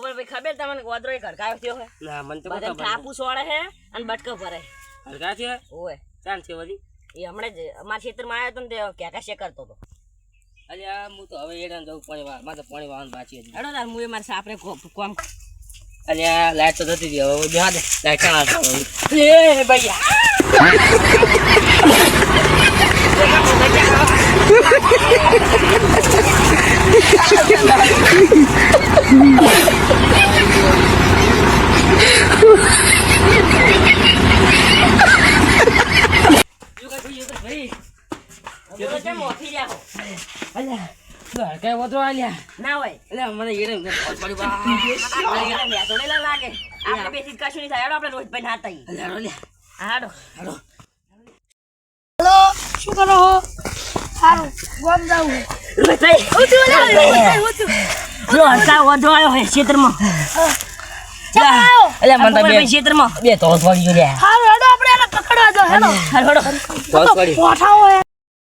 પણ ભાઈ ખબર તમને ગોદરો એ ઘરકાયો થયો હે? ના મને તો બધા ઠાપુ સોળે હે અને બટકો ભરે. હલકા છે ઓય. ચાલ છે વળી એ હમણાં જ અમારા ખેતરમાં આવ્યો તો ને તે ક્યાંકા શેક કરતો અરે આ હું તો હવે એડા જવું પાણી વાર મારે તો પાણી વાળવાનું બાચી હતી હેડો તાર હું એ મારે સાપરે કોમ અલ્યા લાઈટ તો જતી રહી હવે બેહા દે. લાઈટ કાં એ ભૈયા. તો હો? તો હલકા વધુ આલ્યા ના હોય અલ્યા મને એડે પાણી વા આ મેસોડેલા લાગે આપણે બેસી કશું નહીં થાય હેડો આપણે રોહિતભાઈ ના થઈએ અલ્યા રોલ્યા હાડો હાલો શું કરો છો સારું ગોમ જાવું જો હરસા વધુ આવ્યો હે ક્ષેત્રમાં. આવ્યો? મને તો ક્ષેત્રમાં. બે તો પડી ગયો લ્યા સારું હેડો આપણે એને પકડવા જાવ હેડો. હાલો તો પડી પોઠાઓ હે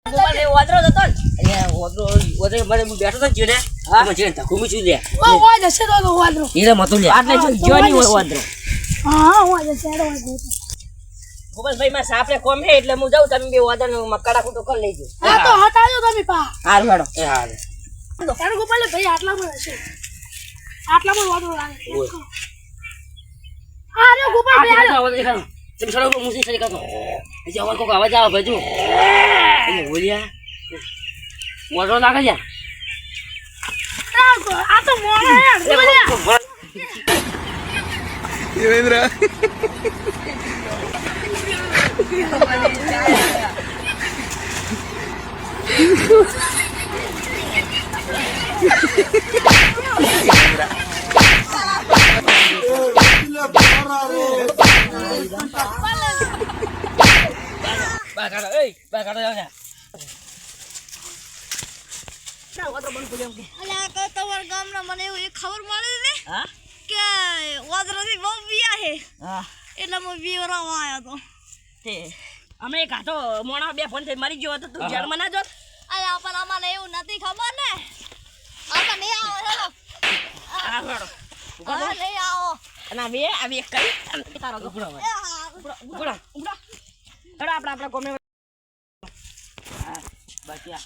ગોપાલ એ વાદરો જતો ને. અલ્યા વધુ વધુ મને બેઠો તો ચીડે હા. મને ચીડે ધક્કુ મૂક્યું ઓ હોય જશે તો તો વાંદરો. મતું લ્યા આટલે જો જો હોય વાદરો. હા હોય જશે હેડો વાંદરો. ગોપાલભાઈ માં સાપરે કોમ હે એટલે હું જાઉં તમે બે વાદળ મકડા કૂટો કરી લેજો. હા તો હટાજો તમે પા. હારું હેડો એ હા હેડો ગોપાલ ભાઈ આટલામાં હશે આટલામાં વાંદરો લાગે ઓય. ગોપાલ ભાઈ આવાજ દેખાડો. તમે પર મૂસી સડી. હજી અવાજ કોક અવાજ આવે બોલ્યા. મોઢો લાગે છે. આ તો મોણા હે ગોપાલ મને એવું ખબર મળી ને કે વાદળાથી બહુ બિયા હા એટલે હું બીવરાવા આવ્યો હતો તે અમે એક હાથો મોણા બે ફોન થઈ મરી ગયો હતો તું જળમાં ના જો અલ્યા, પણ અમારે એવું નથી ખબર ને આપણે નહીં આવો હેલો હા હેડો હવે નહીં આવો અને આ બે આ બે કઈ તારો હા આપણે કોમે બાકી આ.